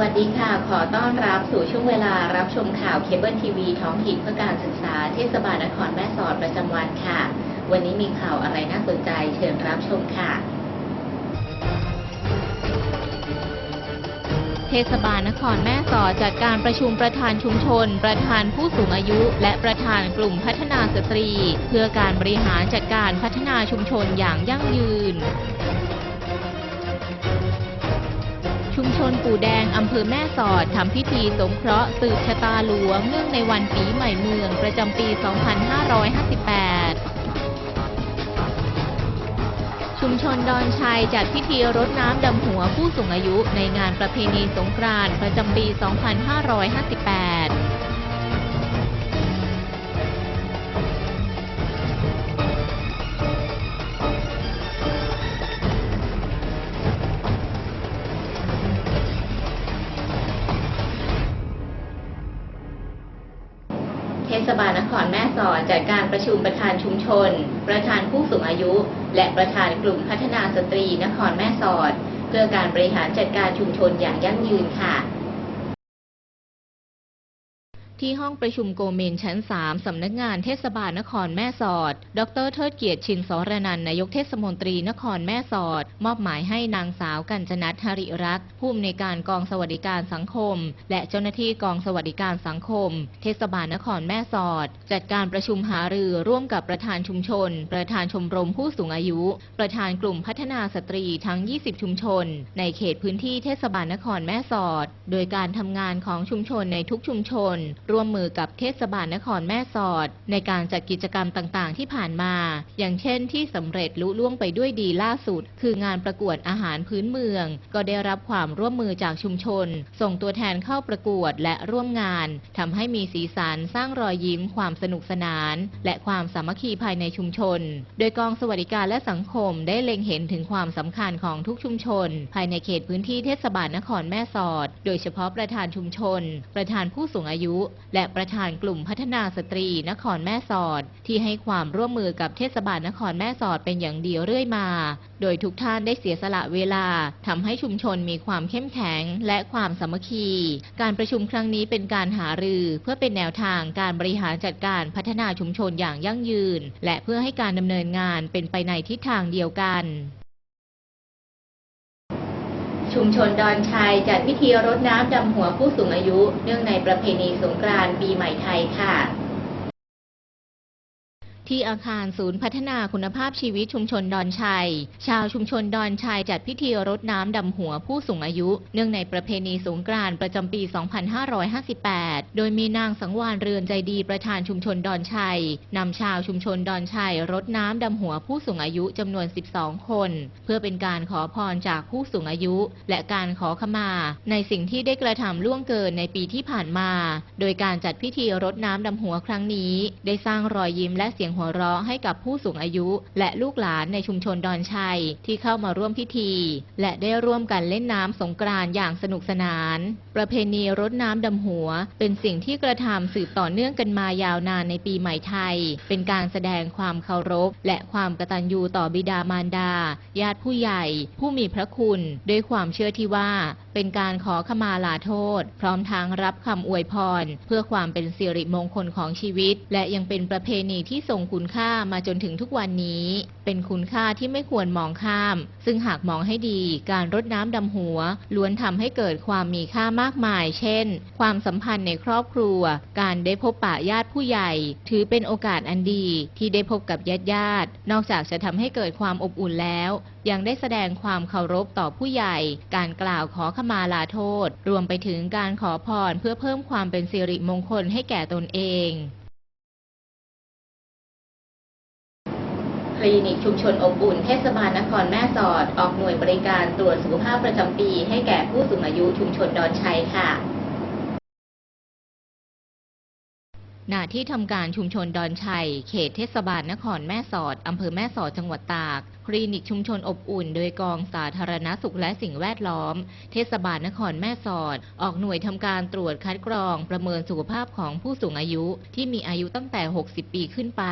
วัสดีค่ะ ขอต้อนรับสู่ช่วงเวลารับชมข่าวเคเบิลทีวีท้องถิ่นเพื่อการศึกษาเทศบาลนครแม่สอดประจำวันค่ะ วันนี้มีข่าวอะไรน่าสนใจเชิญรับชมค่ะ เทศบาลนครแม่สอดจัดการประชุมประธานชุมชน ประธานผู้สูงอายุ และประธานกลุ่มพัฒนาสตรี เพื่อการบริหารจัดการพัฒนาชุมชนอย่างยั่งยืน นปู่แดงอำเภอแม่สอดทำพิธีสงเคราะห์สืบชะตาหลวงเนื่องในวันปีใหม่เมืองประจำปี 2558ชุมชนดอนชัยจัดพิธีรดน้ำดำหัวผู้สูงอายุในงานประเพณีสงกรานต์ประจำปี 2558 ศบาลนครแม่สอดจัดการประชุมประธานชุมชน ประธานผู้สูงอายุ และประธานกลุ่มพัฒนาสตรีนครแม่สอด เพื่อการบริหารจัดการชุมชนอย่างยั่งยืนค่ะ ที่ห้องประชุมโกเมนชั้น 3 สำนักงานเทศบาลนครแม่สอด ดรเทิดเกียรติชินสรนันนายกเทศมนตรีนครแม่สอด มอบหมายให้นางสาวกัญจนัทหริรักษ์ผู้อำนวยการกองสวัสดิการสังคม และเจ้าหน้าที่กองสวัสดิการสังคม เทศบาลนครแม่สอด จัดการประชุมหารือร่วมกับประธานชุมชน ประธานชมรมผู้สูงอายุ ประธานกลุ่มพัฒนาสตรีทั้ง 20 ชุมชน ในเขตพื้นที่เทศบาลนครแม่สอด โดยการทำงานของชุมชนในทุกชุมชนร่วมมือกับเทศบาลนครแม่สอด ในการจัดกิจกรรมต่างๆ ที่ผ่านมา อย่างเช่นที่สำเร็จลุล่วงไปด้วยดีล่าสุด คืองานประกวดอาหารพื้นเมือง ก็ได้รับความร่วมมือจากชุมชน ส่งตัวแทนเข้าประกวดและร่วมงานทำให้มีสีสันสร้างรอยยิ้ม ความสนุกสนาน และความสามัคคีภายในชุมชน โดยกองสวัสดิการและสังคมได้เล็งเห็นถึงความสำคัญของทุกชุมชน ภายในเขตพื้นที่เทศบาลนครแม่สอด โดยเฉพาะประธานชุมชน ประธานผู้สูงอายุและประธานกลุ่มพัฒนาสตรีนครแม่สอด ที่ให้ความร่วมมือกับเทศบาลนครแม่สอดเป็นอย่างดีเรื่อยมา โดยทุกท่านได้เสียสละเวลาทำให้ชุมชนมีความเข้มแข็งและความสามัคคี การประชุมครั้งนี้เป็นการหารือ เพื่อเป็นแนวทางการบริหารจัดการพัฒนาชุมชนอย่างยั่งยืน และเพื่อให้การดำเนินงานเป็นไปในทิศทางเดียวกัน ชุมชนดอนชัยจัดพิธีรดน้ำดำหัวผู้สูงอายุ เนื่องในประเพณีสงกรานต์ปีใหม่ไทยค่ะ ที่อาคารศูนย์พัฒนาคุณภาพชีวิตชุมชนดอนชัย ชาวชุมชนดอนชัยจัดพิธีรดน้ำดำหัวผู้สูงอายุ เนื่องในประเพณีสงกรานต์ประจำปี 2558 โดยมีนางสังวานเรือนใจดีประธานชุมชนดอนชัยนำชาวชุมชนดอนชัยรดน้ำดำหัวผู้สูงอายุจำนวน 12 คน เพื่อเป็นการขอพรจากผู้สูงอายุ และการขอขมา ในสิ่งที่ได้กระทำล่วงเกินในปีที่ผ่านมา โดยการจัดพิธีรดน้ำดำหัวครั้งนี้ ได้สร้างรอยยิ้มและเสียงหัวเราะให้กับผู้สูงอายุ และลูกหลานในชุมชนดอนชัยที่เข้ามาร่วมพิธี และได้ร่วมกันเล่นน้ำสงกรานต์อย่างสนุกสนาน ประเพณีรดน้ำดำหัว เป็นสิ่งที่กระทำสืบต่อเนื่องกันมายาวนานในปีใหม่ไทย เป็นการแสดงความเคารพ และความกตัญญูต่อบิดามารดา ญาติผู้ใหญ่ ผู้มีพระคุณ ด้วยความเชื่อที่ว่า เป็นการขอขมาลาโทษ พร้อมทางรับคำอวยพร เพื่อความเป็นสิริมงคลของชีวิต และยังเป็นประเพณีที่ทรงคุณค่ามาจนถึงทุกวันนี้ เป็นคุณค่าที่ไม่ควรมองข้าม ซึ่งหากมองให้ดีการรดน้ำดำหัว ล้วนทำให้เกิดความมีค่ามากมาย เช่น ความสัมพันธ์ในครอบครัว การได้พบปะญาติผู้ใหญ่ ถือเป็นโอกาสอันดีที่ได้พบกับญาติญาติ นอกจากจะทำให้เกิดความอบอุ่นแล้ว ยังได้แสดงความเคารพต่อผู้ใหญ่ การกล่าวขอขมาลาโทษ รวมไปถึงการขอพรเพื่อเพิ่มความเป็นสิริมงคลให้แก่ตนเอง คลินิกชุมชนอบอุ่นเทศบาลนครแม่สอด ออกหน่วยบริการตรวจสุขภาพประจำปี ให้แก่ผู้สูงอายุชุมชนดอนชัยค่ะ ณที่ทำการชุมชนดอนชัย เขตเทศบาลนครแม่สอด อำเภอแม่สอด จังหวัดตาก คลินิกชุมชนอบอุ่น โดยกองสาธารณสุขและสิ่งแวดล้อม เทศบาลนครแม่สอด ออกหน่วยทำการตรวจคัดกรอง ประเมินสุขภาพของผู้สูงอายุ ที่มีอายุตั้งแต่ 60 ปีขึ้นไป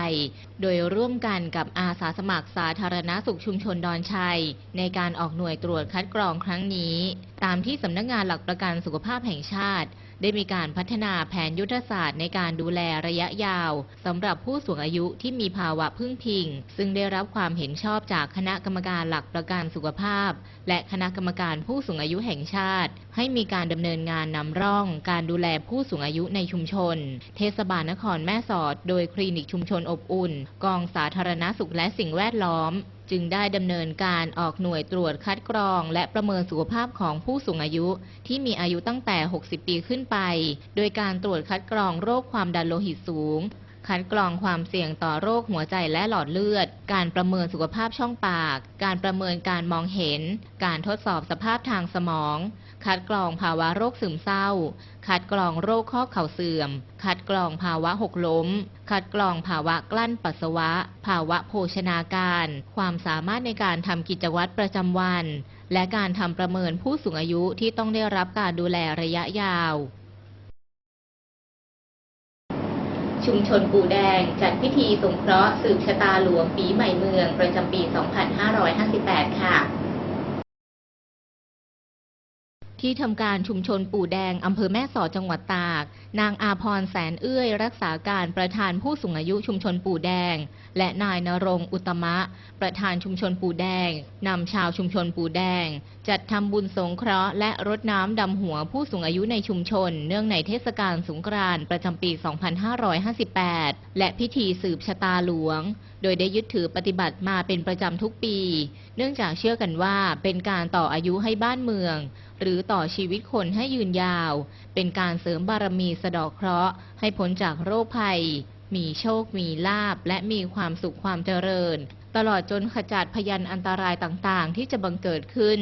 โดยร่วมกันกับอาสาสมัครสาธารณสุขชุมชนดอนชัย ในการออกหน่วยตรวจคัดกรองครั้งนี้ ตามที่สำนักงานหลักประกันสุขภาพแห่งชาติ ได้มีการพัฒนาแผนยุทธศาสตร์ในการดูแลระยะยาวสำหรับผู้สูงอายุที่มีภาวะพึ่งพิง ซึ่งได้รับความเห็นชอบจากคณะกรรมการหลักประกันสุขภาพ และคณะกรรมการผู้สูงอายุแห่งชาติ ให้มีการดำเนินงานนำร่อง การดูแลผู้สูงอายุในชุมชน เทศบาลนครแม่สอด โดยคลินิกชุมชนอบอุ่น กองสาธารณสุขและสิ่งแวดล้อม จึงได้ดำเนินการออกหน่วยตรวจคัดกรอง และประเมินสุขภาพของผู้สูงอายุ ที่มีอายุตั้งแต่ 60 ปีขึ้นไป โดยการตรวจคัดกรองโรคความดันโลหิตสูง คัดกรองความเสี่ยงต่อโรคหัวใจและหลอดเลือด การประเมินสุขภาพช่องปาก การประเมินการมองเห็น การทดสอบสภาพทางสมอง คัดกรองภาวะโรคซึมเศร้า คัดกรองโรคข้อเข่าเสื่อม คัดกรองภาวะหกล้ม คัดกรองภาวะกลั้นปัสสาวะ ภาวะโภชนาการ ความสามารถในการทำกิจวัตรประจำวัน และการทำประเมินผู้สูงอายุที่ต้องได้รับการดูแลระยะยาวชุมชนปูแดง จัดพิธีสงเคราะห์สืบชะตาหลวงปีใหม่เมือง ประจำปี 2558 ค่ะ ที่ทำการชุมชนปู่แดงอำเภอแม่สอดจังหวัดตาก นางอาพรแสนเอื้อย รักษาการประธานผู้สูงอายุชุมชนปู่แดง และนายนรงอุตตมะ ประธานชุมชนปู่แดงนำชาวชุมชนปู่แดง จัดทำบุญสงเคราะห์และรดน้ำดำหัวผู้สูงอายุในชุมชน เนื่องในเทศกาลสงกรานต์ประจำปี 2558 และพิธีสืบชะตาหลวง โดยได้ยึดถือปฏิบัติมาเป็นประจำทุกปี เนื่องจากเชื่อกันว่าเป็นการต่ออายุให้บ้านเมือง หรือต่อชีวิตคนให้ยืนยาว เป็นการเสริมบารมีสะดอกเคราะห์ให้พ้นจากโรคภัย มีโชค มีลาบและมีความสุขความเจริญตลอดจนขจัดพยันอันตรายต่างๆ ที่จะบังเกิดขึ้น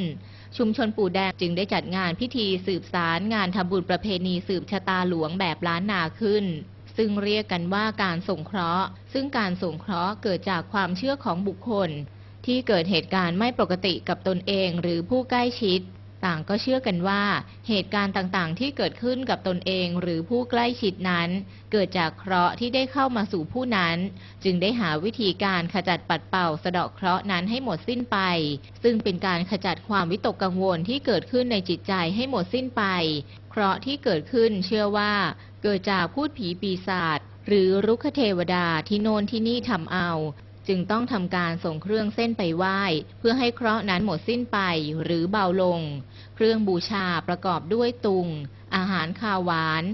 ชุมชนปู่แดงจึงได้จัดงานพิธีสืบสารงานทำบุญประเพณีสืบชะตาหลวงแบบล้านนาขึ้น ซึ่งเรียกกันว่าการสงเคราะห์ ซึ่งการสงเคราะห์เกิดจากความเชื่อของบุคคล ที่เกิดเหตุการณ์ไม่ปกติกับตนเองหรือผู้ใกล้ชิด ต่างก็เชื่อกันว่าเหตุการณ์ต่างๆ ที่เกิดขึ้นกับตนเองหรือผู้ใกล้ชิดนั้น เกิดจากเคราะห์ที่ได้เข้ามาสู่ผู้นั้น จึงได้หาวิธีการขจัดปัดเป่าสะเดาะเคราะห์นั้นให้หมดสิ้นไป ซึ่งเป็นการขจัดความวิตกกังวลที่เกิดขึ้นในจิตใจให้หมดสิ้นไป เคราะห์ที่เกิดขึ้นเชื่อว่า เกิดจากพูดผีปีศาจหรือรุกขเทวดาที่โน่นที่นี่ทำเอา จึงต้องทำการส่งเครื่องเส้นไปไหว้ เพื่อให้เคราะห์นั้นหมดสิ้นไปหรือเบาลง เครื่องบูชาประกอบด้วยตุง อาหารคาวหวาน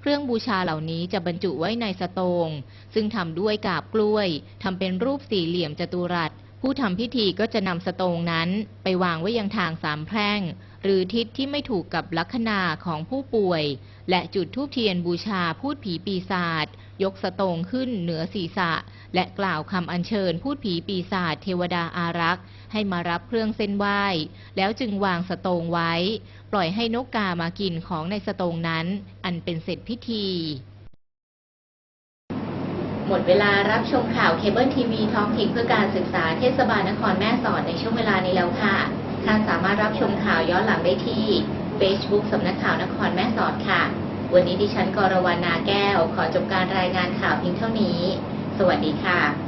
เครื่องบูชาเหล่านี้จะบรรจุไว้ในสตง ซึ่งทำด้วยกาบกล้วยทำเป็นรูปสี่เหลี่ยมจัตุรัส ผู้ทำพิธีก็จะนำสตงนั้นไปวางไว้ยังทางสามแพร่ง หรือทิศที่ไม่ถูกกับลัคนาของผู้ป่วย และจุดธูปเทียนบูชาพูดผีปีศาจยกสตงขึ้นเหนือศีรษะ และกล่าวคำอัญเชิญพูดผีปีศาจเทวดาอารักษ์ ให้มารับเครื่องเส้นไหว้ แล้วจึงวางสตงไว้ ปล่อยให้นกกามากินของในสตงนั้น อันเป็นเสร็จพิธี หมดเวลารับชมข่าวเคเบิลทีวีท้องถิ่นเพื่อการศึกษาเทศบาลนครแม่สอดในช่วงเวลานี้แล้วค่ะ ท่านสามารถรับชมข่าวย้อนหลังได้ที่ Facebook สำนักข่าวนครแม่สอดค่ะ วันนี้ดิฉันกรวรรณนาแก้ว ขอจบการรายงานข่าวเพียงเท่านี้ สวัสดีค่ะ